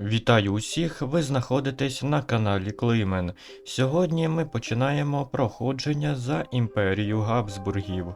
Вітаю усіх! Ви знаходитесь на каналі Климен. Сьогодні ми починаємо проходження за імперію Габсбургів.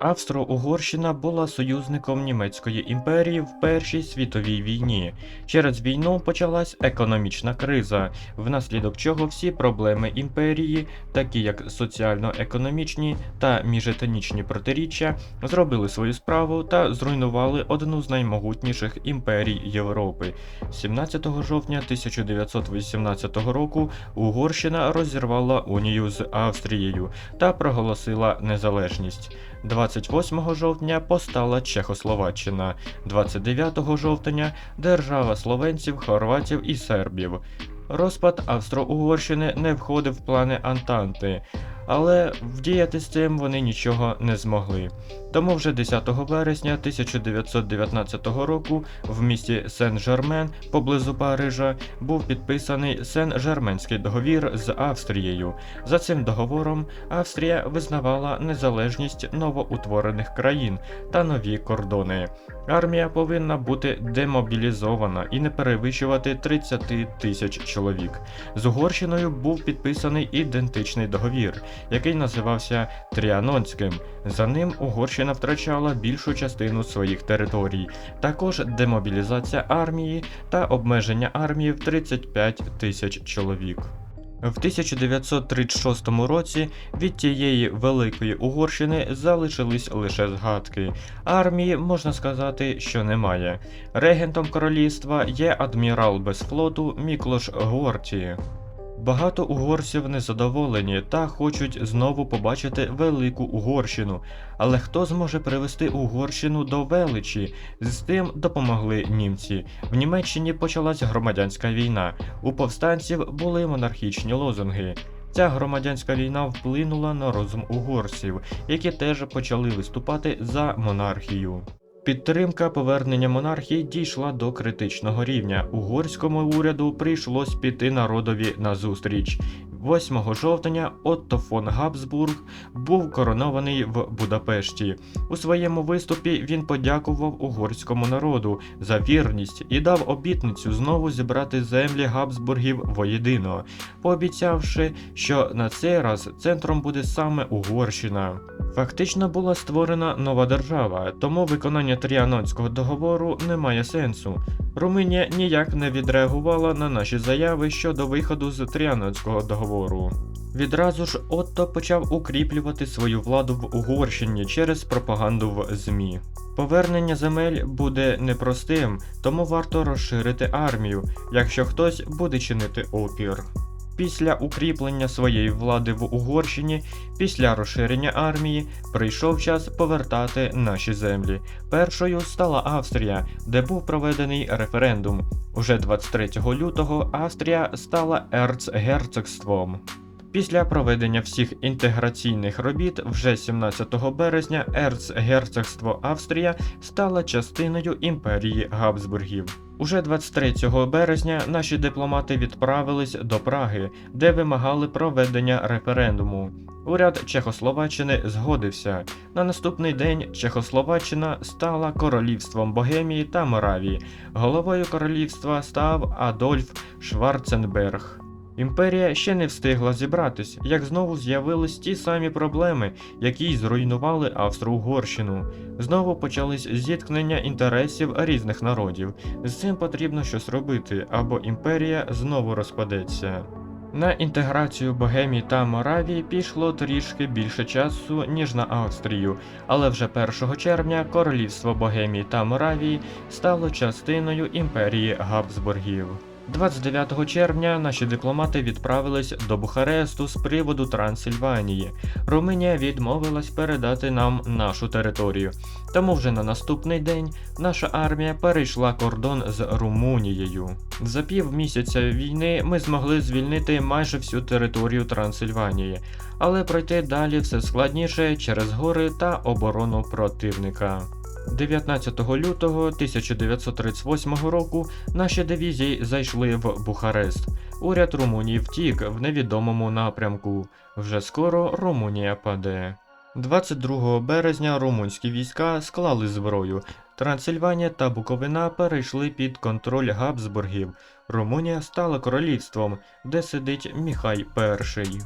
Австро-Угорщина була союзником Німецької імперії в Першій світовій війні. Через війну почалась економічна криза, внаслідок чого всі проблеми імперії, такі як соціально-економічні та міжетнічні протиріччя, зробили свою справу та зруйнували одну з наймогутніших імперій Європи. 17 жовтня 1918 року Угорщина розірвала унію з Австрією та проголосила незалежність. 28 жовтня постала Чехословаччина, 29 жовтня держава словенців, хорватів і сербів. Розпад Австро-Угорщини не входив в плани Антанти, але вдіяти з цим вони нічого не змогли. Тому вже 10 вересня 1919 року в місті Сен-Жермен поблизу Парижа був підписаний Сен-Жерменський договір з Австрією. За цим договором Австрія визнавала незалежність новоутворених країн та нові кордони. Армія повинна бути демобілізована і не перевищувати 30 тисяч чоловік. З Угорщиною був підписаний ідентичний договір, який називався Тріанонським. За ним Угорщина втрачала більшу частину своїх територій, також демобілізація армії та обмеження армії в 35 тисяч чоловік. В 1936 році від тієї великої Угорщини залишились лише згадки. Армії можна сказати, що немає. Регентом королівства є адмірал без флоту Міклош Горті. Багато угорців незадоволені та хочуть знову побачити велику Угорщину. Але хто зможе привести Угорщину до величі? З тим допомогли німці. В Німеччині почалась громадянська війна. У повстанців були монархічні лозунги. Ця громадянська війна вплинула на розум угорців, які теж почали виступати за монархію. Підтримка повернення монархії дійшла до критичного рівня. Угорському уряду прийшлось піти народові на зустріч. 8 жовтня Отто фон Габсбург був коронований в Будапешті. У своєму виступі він подякував угорському народу за вірність і дав обітницю знову зібрати землі Габсбургів воєдино, пообіцявши, що на цей раз центром буде саме Угорщина. Фактично була створена нова держава, тому виконання Тріанонського договору не має сенсу. Румунія ніяк не відреагувала на наші заяви щодо виходу з Тріанонського договору. Відразу ж Отто почав укріплювати свою владу в Угорщині через пропаганду в ЗМІ. Повернення земель буде непростим, тому варто розширити армію, якщо хтось буде чинити опір. Після укріплення своєї влади в Угорщині, після розширення армії, прийшов час повертати наші землі. Першою стала Австрія, де був проведений референдум. Уже 23 лютого Австрія стала ерцгерцогством. Після проведення всіх інтеграційних робіт вже 17 березня Ерцгерцогство Австрія стало частиною імперії Габсбургів. Уже 23 березня наші дипломати відправились до Праги, де вимагали проведення референдуму. Уряд Чехословаччини згодився. На наступний день Чехословаччина стала королівством Богемії та Моравії. Головою королівства став Адольф Шварценберг. Імперія ще не встигла зібратись, як знову з'явились ті самі проблеми, які й зруйнували Австро-Угорщину. Знову почались зіткнення інтересів різних народів. З цим потрібно щось робити, або імперія знову розпадеться. На інтеграцію Богемії та Моравії пішло трішки більше часу, ніж на Австрію, але вже 1 червня королівство Богемії та Моравії стало частиною імперії Габсбургів. 29 червня наші дипломати відправились до Бухаресту з приводу Трансильванії. Румунія відмовилась передати нам нашу територію. Тому вже на наступний день наша армія перейшла кордон з Румунією. За пів місяця війни ми змогли звільнити майже всю територію Трансильванії, але пройти далі все складніше через гори та оборону противника. 19 лютого 1938 року наші дивізії зайшли в Бухарест. Уряд Румунії втік в невідомому напрямку. Вже скоро Румунія паде. 22 березня румунські війська склали зброю. Трансильванія та Буковина перейшли під контроль Габсбургів. Румунія стала королівством, де сидить Міхай І.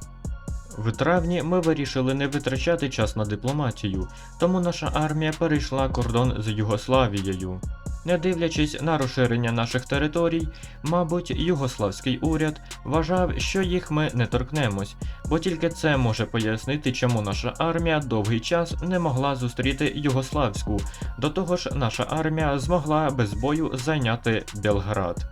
В травні ми вирішили не витрачати час на дипломатію, тому наша армія перейшла кордон з Югославією. Не дивлячись на розширення наших територій, мабуть, югославський уряд вважав, що їх ми не торкнемось, бо тільки це може пояснити, чому наша армія довгий час не могла зустріти югославську. До того ж, наша армія змогла без бою зайняти Белград.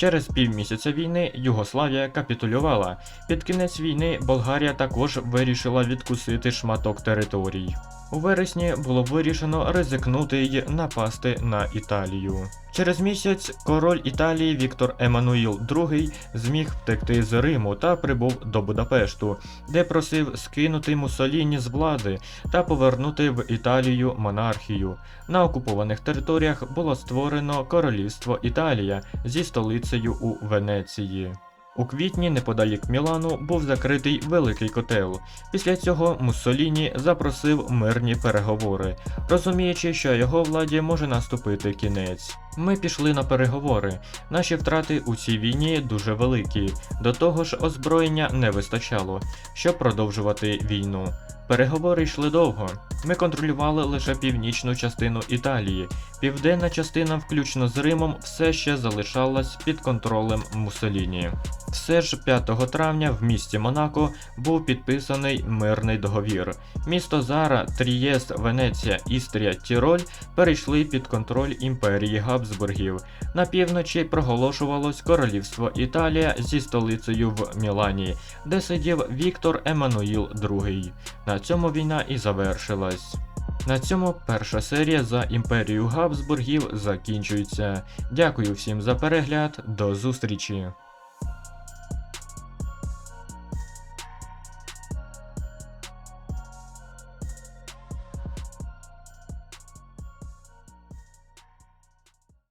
Через півмісяця війни Югославія капітулювала. Під кінець війни Болгарія також вирішила відкусити шматок територій. У вересні було вирішено ризикнути й напасти на Італію. Через місяць король Італії Віктор Еммануїл II зміг втекти з Риму та прибув до Будапешту, де просив скинути Муссоліні з влади та повернути в Італію монархію. На окупованих територіях було створено королівство Італія зі столицею у Венеції. У квітні неподалік Мілану був закритий великий котел. Після цього Муссоліні запросив мирні переговори, розуміючи, що його владі може наступити кінець. Ми пішли на переговори. Наші втрати у цій війні дуже великі. До того ж, озброєння не вистачало, щоб продовжувати війну. Переговори йшли довго. Ми контролювали лише північну частину Італії. Південна частина, включно з Римом, все ще залишалась під контролем Муссоліні. Все ж 5 травня в місті Монако був підписаний мирний договір. Місто Зара, Трієст, Венеція, Істрія, Тіроль перейшли під контроль імперії Габсбургів. На півночі проголошувалось королівство Італія зі столицею в Мілані, де сидів Віктор Еммануїл II. На цьому війна і завершилась. На цьому перша серія за імперію Габсбургів закінчується. Дякую всім за перегляд, до зустрічі!